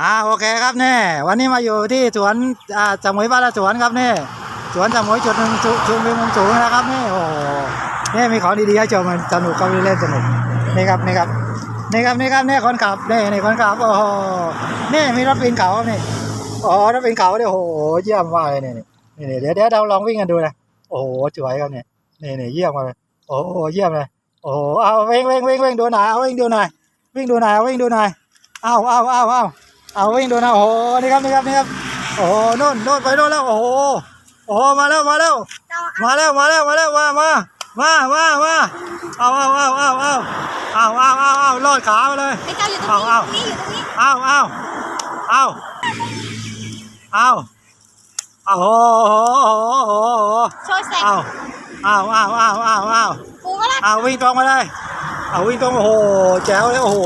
อ่าโอเคครับเนี่ยวันนี้มาอยู่ที่สวนอ่าจามุยบ้านละสวนครับเนี่ยสวนจามุยจุดหนึ่งจุจุดวิวมุมสูงนะครับนี่โอ้โหนี่มีของดีๆให้ชมมันสนุกก็เล่นสนุกนี่ครับนี่ครับนี่ครับนี่ครับนี่คนขับนี่นี่คนขับโอ้โหนี่มีรถปีนเขาครับนี่อ๋อรถปีนเขาเนี่ยโอ้โหเยี่ยมมากเลยนี่นี่นี่เดี๋ยวเดี๋ยวเราลองวิ่งกันดูนะโอ้โหสวยครับเนี่ยนี่นี่เยี่ยมมากเลยโอ้โหเยี่ยมเลยโอ้เอาวิ่งวิ่งวิ่งวิ่งดูหน่อยเอาวิ่งดูหน่อยวิ่งดูหน่อยเอาวิ่งดูหน่อยเอาเอาเอาเอา เอาวิ่งดูนะโอ้โหนี่ครับนี่ครับนี่ครับโอ้โหนู่นนู่นไปนู่นแล้วโอ้โหโอ้โหมาแล้วมาแล้วมาแล้วมาแล้วมาแล้วมามามามามาเอาเอาเอาเอาเอาเอาเอาเอาเอาลอดขามาเลยไอ้เจ้าอยู่ตรงเอานี้เอาตรงนี้อยู่ตรงนี้เอาเอาเอาเอาโอ้โหโอ้โหโอ้โหโชว์แสงเอาเอาเอาเอาเอาเอาปูก็ละเอาวิ่งตรงมาเลยเอาวิ่งตรงโอ้โหแจ๋วเลยโอ้โห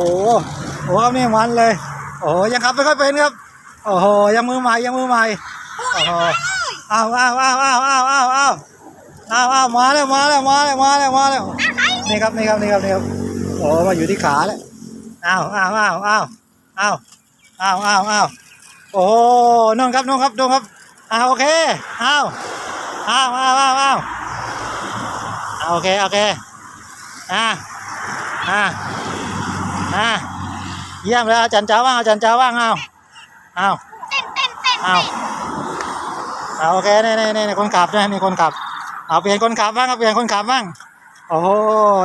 โอ้โหครับนี่มันเลย โอ้ยังขับไม่ค่อยเป็นครับ โอ้โหยังมือใหม่ยังมือใหม่โอ้โหเอาเอาเอาเอาเอาเอาเอาเอาเอามาแล้วมาแล้วมาแล้วมาแล้วมาแล้วนี่ครับนี่ครับนี่ครับนี่ครับโอ้มาอยู่ที่ขาแล้วเอาเอาเอาเอาเอาเอาเอาเอาโอ้โนู่นครับนู่นครับนู่นครับเอาโอเคเอาเอาเอาเอาเอาเอาโอเคโอเคอ่าอ่าอ่า เยี่ยมเลยอาจารย์จ้าว่างอาจารย์จ้าว่างเอาเอาเต้นเต้นเต้นเอาเอาโอเคนี่นี่นี่คนขับนะนี่คนขับ เอาเปลี่ยนคนขับบ้างครับเปลี่ยนคนขับบ้างโอ้โห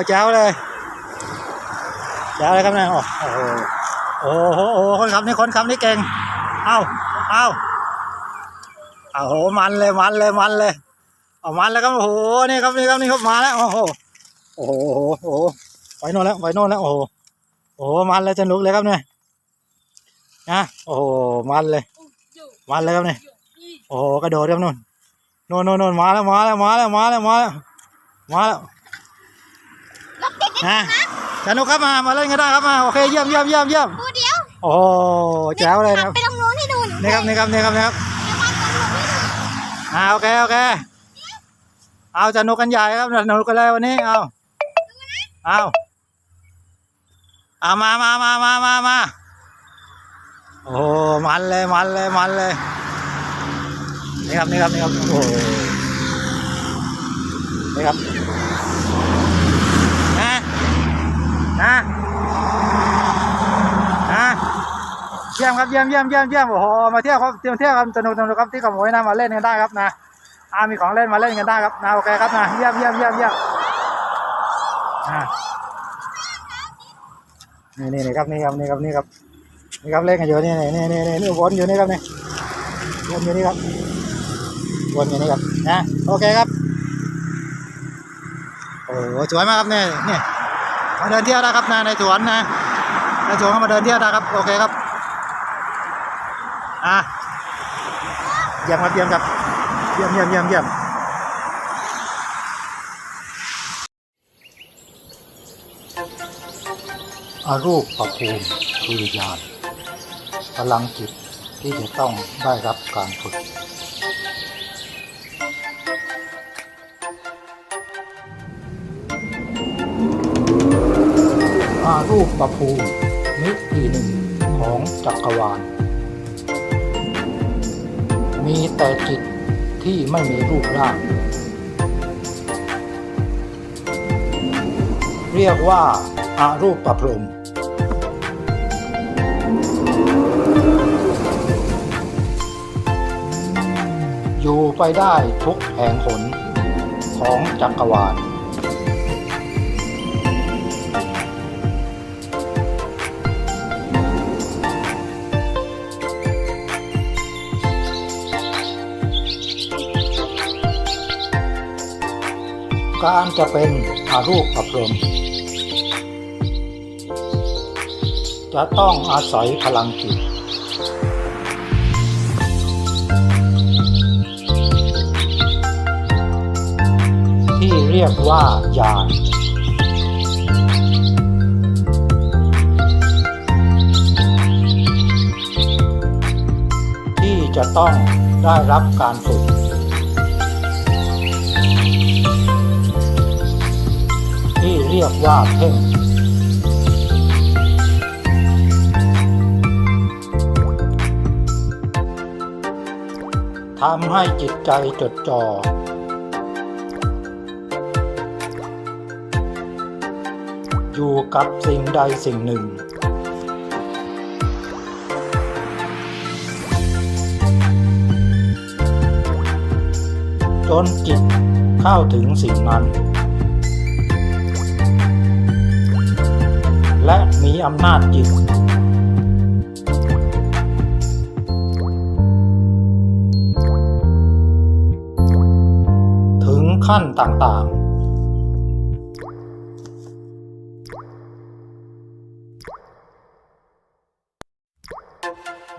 แจ๋วเลยแจ๋วเลยครับเนี่ยโอ้โหโอ้โหโอ้โหคนขับนี่คนขับนี่เก่งเอาเอาเอาโหมันเลยมันเลยมันเลยเอามันแล้วครับโอ้โหนี่ครับนี่ครับนี่ครับมาแล้วโอ้โหโอ้โหโอ้โหไปโน่นแล้วไปโน่นแล้วโอ้โห โอ้โหมันเลยสนุกเลยครับเนี่ยนะโอ้โหมันเลย มันเลยครับเนี่ยโอ้โหกระโดดครับนู่นนู่นนู่นนู่นมาแล้วมาแล้วมาแล้วมาแล้วมาแล้วมาแล้วรถติดนะสนุกครับมามาเล่นกันได้ครับมาโอเคเยี่ยมเยี่ยมเยี่ยมเยี่ยมปูเดียวโอ้โหแจ๋วเลยนะครับไปตรงนู้นให้ดูนี่ครับนี่ครับนี่ครับนี่ครับเดี๋ยวมาตรงนู้นให้ดูอ่าโอเคโอเคเอาสนุกกันใหญ่ครับสนุกกันเลยวันนี้เอาเอา เอามามามามามามาโอ้มันเลยมันเลยมันเลยนี่ครับนี่ครับนี่ครับโอ้นี่ครับนะนะนะเยี่ยมครับเยี่ยมเยี่ยมเยี่ยมเยี่ยมโอ้โหมาเที่ยวครับเที่ยวเที่ยวกันสนุกสนุกครับที่ขโมยนะมาเล่นกันได้ครับนะอามีของเล่นมาเล่นกันได้ครับนะโอเคครับนะเยี่ยมเยี่ยมเยี่ยมเยี่ยมอ่า นี่นี่นี่ครับนี่ครับนี่ครับนี่ครับนี่ครับเล่นกันอยู่นี่นี่นี่นี่นี่วนอยู่นี่ครับนี่วนอยู่นี่ครับวนอยู่นี่ครับนะโอเคครับโอ้สวยมากครับเนี่ยเนี่ยมาเดินเที่ยวได้ครับนะในสวนนะในสวนก็มาเดินเที่ยวได้ครับโอเคครับอะเยี่ยมครับเยี่ยมครับเยี่ยมเยี่ยมเยี่ยมเยี่ยม อารูปประภูมิคือญาณพลังจิตที่จะต้องได้รับการฝึก อารูปประภูมิมิติหนึ่งของจักรวาล มีแต่จิตที่ไม่มีรูปร่าง เรียกว่าอารูปประพรม อยู่ไปได้ทุกแห่งหนของจักรวาลการจะเป็นอารูปปรรมจะต้องอาศัยพลังจิต รียกว่ายานที่จะต้องได้รับการฝึก ที่เรียกว่าเพ่งทำให้จิตใจจดจ่อ อยู่กับสิ่งใดสิ่งหนึ่ง จนจิตเข้าถึงสิ่งนั้น และมีอำนาจจิตถึงขั้นต่างๆ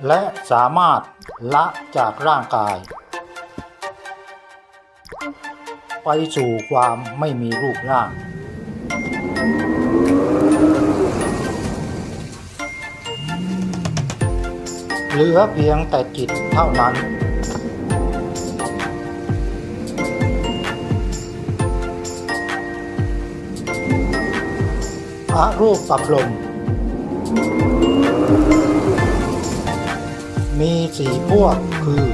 และสามารถละจากร่างกาย ไปสู่ความไม่มีรูปร่าง เหลือเพียงแต่จิตเท่านั้น อรูปปับลม มีสี่พวกคือ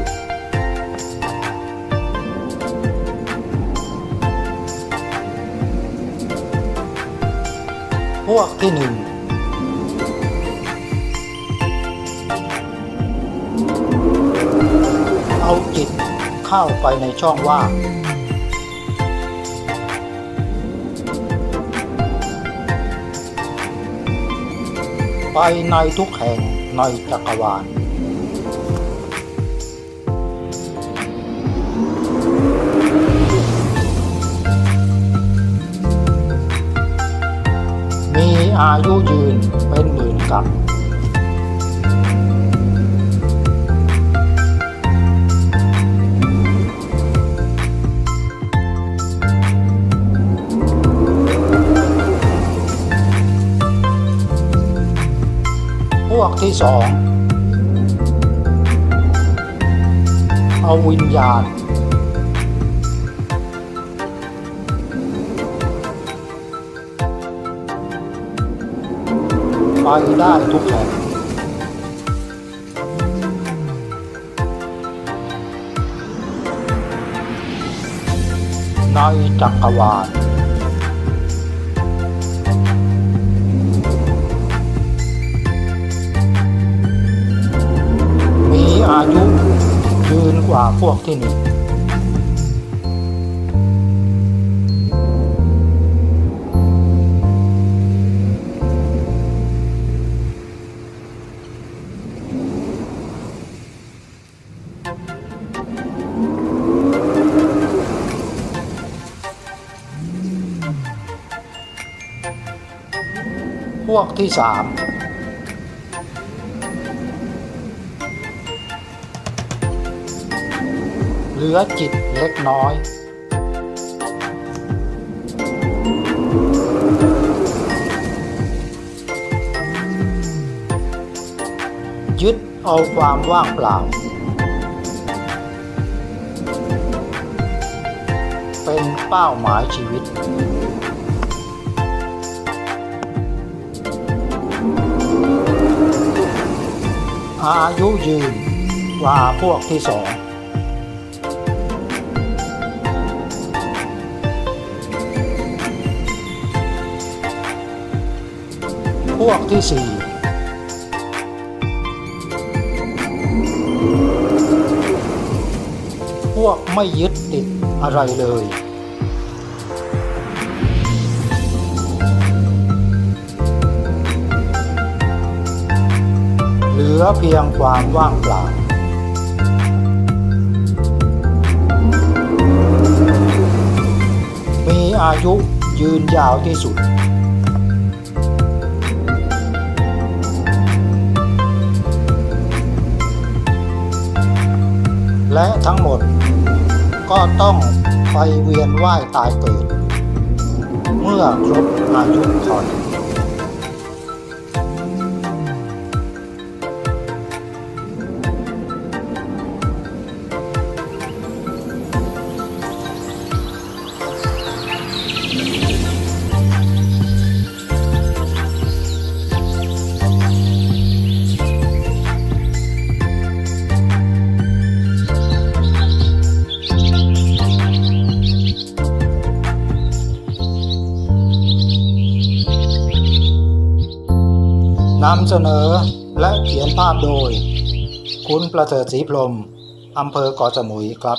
พวกที่หนึ่งเอาจิตเข้าไปในช่องว่างไปในทุกแห่งในจักรวาล อายุยืนเป็นหมื่นกับพวกที่สองเอาวิญญาณ ไปได้ทุกแห่งในจักรวาลมีอายุยืนกว่าพวกที่หนึ่ง วกที่สามเหลือจิตเล็กน้อย ยึดเอาความว่างเปล่า เป็นเป้าหมายชีวิต อายุยืนกว่าพวกที่สองพวกที่สี่พวกไม่ยึดติดอะไรเลย ลือเพียงความว่างเปล่า มีอายุยืนยาวที่สุด และทั้งหมดก็ต้องไปเวียนว่ายตายเกิด เมื่อครบอายุขอนำเสนอและเขียนภาพโดย คุณประเสริฐศรีพรมอำเภอเกาะสมุยครับ